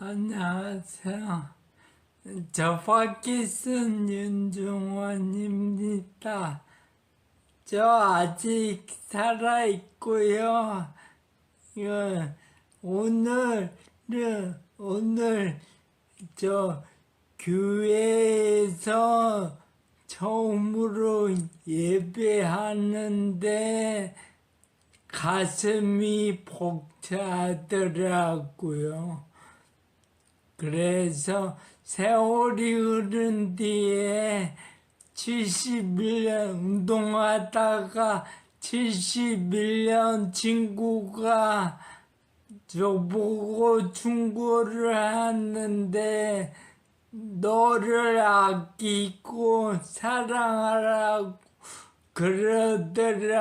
안녕하세요. 저 파키슨 윤중원입니다. 저 아직 살아있고요. 예, 오늘은, 오늘 저 교회에서 처음으로 예배하는데 가슴이 벅차더라고요. 그래서 세월이 흐른 뒤에 71년 운동하다가 71년 친구가 저보고 충고를 하는데 너를 아끼고 사랑하라고 그러더라고요.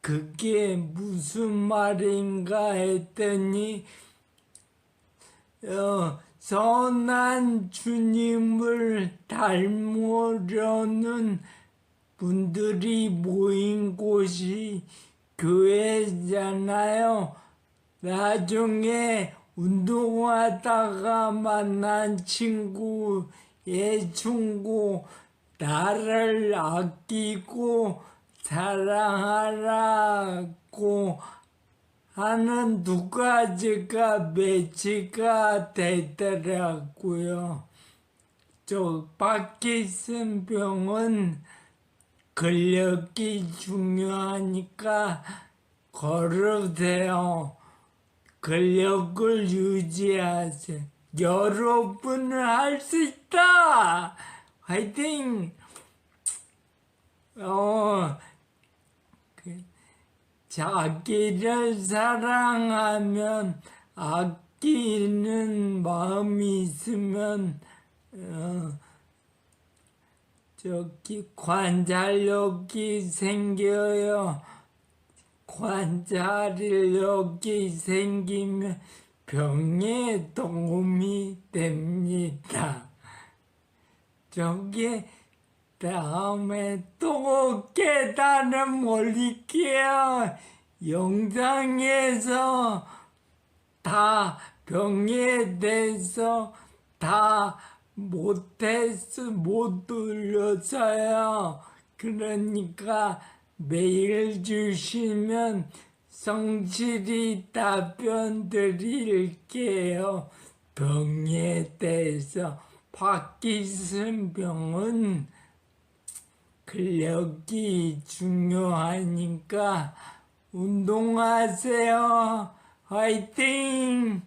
그게 무슨 말인가 했더니 어, 선한 주님을 닮으려는 분들이 모인 곳이 교회잖아요. 나중에 운동하다가 만난 친구, 예충고, 나를 아끼고 사랑하라고 하는 두 가지가 매치가 되더라고요. 저 파키슨병은 근력이 중요하니까 걸으세요. 근력을 유지하세요. 여러분은 할 수 있다! 화이팅! 어, 그, 자기를 사랑하면 아끼는 마음이 있으면 어, 저기 관절력이 생겨요. 관절력이 생기면 병에 도움이 됩니다. 저기 다음에 또 깨달음 올릴게요. 영상에서 다 병에 대해서 다 못해서 못 올려서요. 그러니까 메일 주시면 성실히 답변 드릴게요. 병에 대해서 파키슨 병은 근력이 중요하니까 운동하세요. 화이팅!